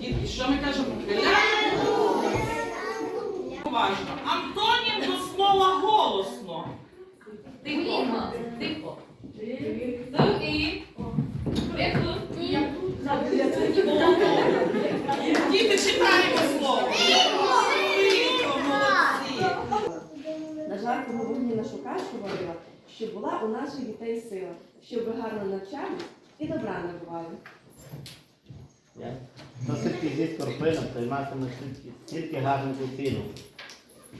Дітки, що ми кажемо? Уважно. Антонім до слова голосно. Тихо, тихо. Діти, читаємо слово. На жаркому вогні нашу кашу варила, щоб була у наших дітей сила, щоб гарно навчались і добра набували. Насипки зі скорпином прийматиме стільки гарних дитину.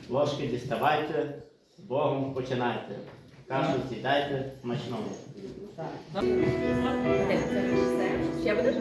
Ложки діставайте, з Богом починайте. Кашу сідайте смачному. Я буду